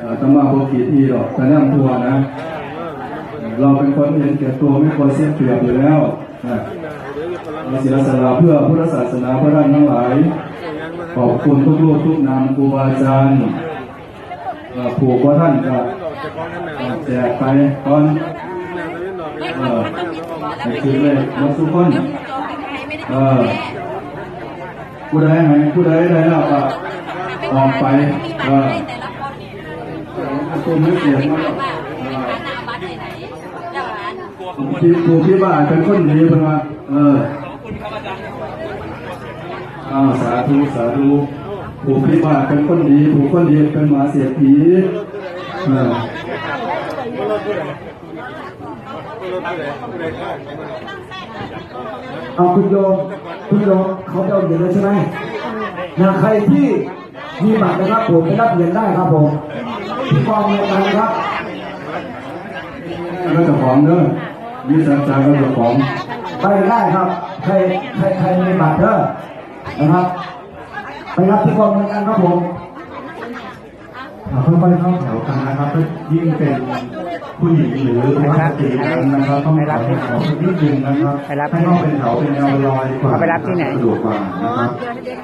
เอ่อตมาโบกีทีหรอกแต่นั่งทัวนะ เราเป็นคนเห็นแก่ตัวไม่ควรเสียเปรียบอยู่แล้วนะเราเสียสละเพื่อพุทธศาสนาพระด้านทั้งหลาย ขอบคุณทุกรูปทุกนามครูบาอาจารย์ผูกว่าท่านกับแจกไปก่อนให้คืนเลยมาสุกคนเออผู้ใดให้ผู้ใดได้แล้วก็ออกไปเออ ตัวไม่เสียงมาแล้วเออพี่ครูพี่บ้านเป็นคนดีเพิ่นว่าเอออ้าวสาธุสาธุครูพี่บ้านเป็นคนดีครูคนดีเป็นหมาเสียผีเออเอาคุณโยมคุณโยมเขาจะเอาเหรียญแล้วใช่ไหมนะใครที่มีบัตรนะครับผมไปรับเหรียญได้ครับผม กองรายครับก็จะของเด้อมีสัญจรก็เจะของไปได้ครับ ใครใครใครมีบัตรเด้อนะครับ ไปรับที่กองรายการครับผมค่อยๆเข้าแถวกันนะครับยิ่งเป็น ผู้หญิงหรือวัสตรีนั้นนะครับต้องขอให้แถวสักนิดนึงนะครับไปรับให้ต้องเป็นแถวเป็นแนวลอยกว่าเอาไปรับที่ไหนสะดวกกว่านะครับ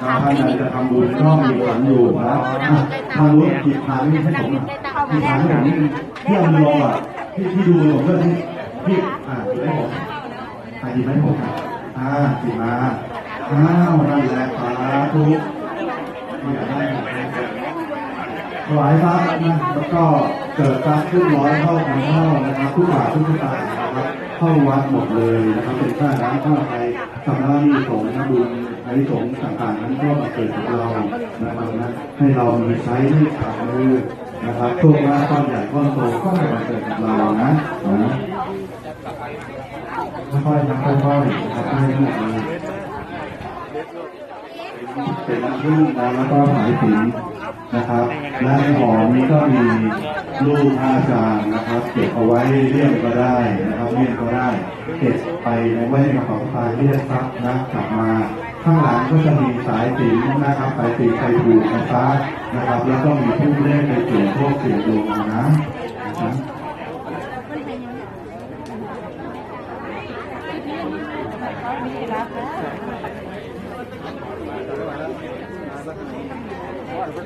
ถ้าท่านใดจะทำบุญก็มีขันอยู่นะอะทางนู้นขีดขานี่ให้ผมขีดขาให้ผมนี่ที่เอามือลงอะที่ที่ดูผมเพื่อที่ที่อ่าขีดให้ผมอ่าขีดให้ผมอะอ่าขีดมาอ้าวนั่นแหละสาธุไม่อยากได้ถวายพระนะแล้วก็ เกิดการขึ้นร้อยเข้าพันเข้านะครับทุกบาททุกสตางค์นะครับเข้าวัดหมดเลยนะครับเป็นค่าน้ำค่าไฟสำนักมีสงฆ์นะบุญไอ้สงฆ์ต่างๆนั้นก็มาเกิดกับเรานะครับนะให้เรามีใช้ให้ขาดมือนะครับโชคลาภก้อนใหญ่ก้อนโตก็มาเกิดกับเรานะนะค่อยๆนะค่อยๆนะครับให้หมดเลย เป็นน้ำผึ้งนะแล้วก็สายสินนะครับและในหอนี้ก็มีรูปอาจารย์นะครับ เก็บเอาไว้เลี่ยมก็ได้นะครับเลี่ยมก็ได้ เก็บไปในไว้ในกระเป๋าสะพายเรียกทรัพย์นะกลับมา ข้างหลังก็จะมีสายสินนะครับสายสินไปผูกนะคะนะครับ แล้วก็มีผู้เล่นไปเสี่ยงโชคเสี่ยงดวงเอานะ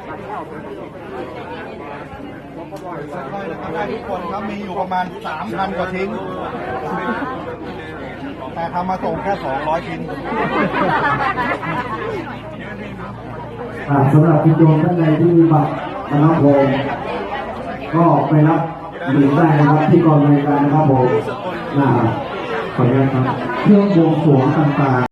นะครับได้ทุกคนครับมีอยู่ประมาณ 3,000 กว่าชิ้นแต่ทำมาส่งแค่ 200 ชิ้น อ่าสำหรับคุณโยมท่านใดที่มีบัตรนะครับผมก็ไปรับหรียญได้นะครับที่กองรายการนะครับผมนะขออนุญาตครับเครื่องบวงสรวงต่างๆ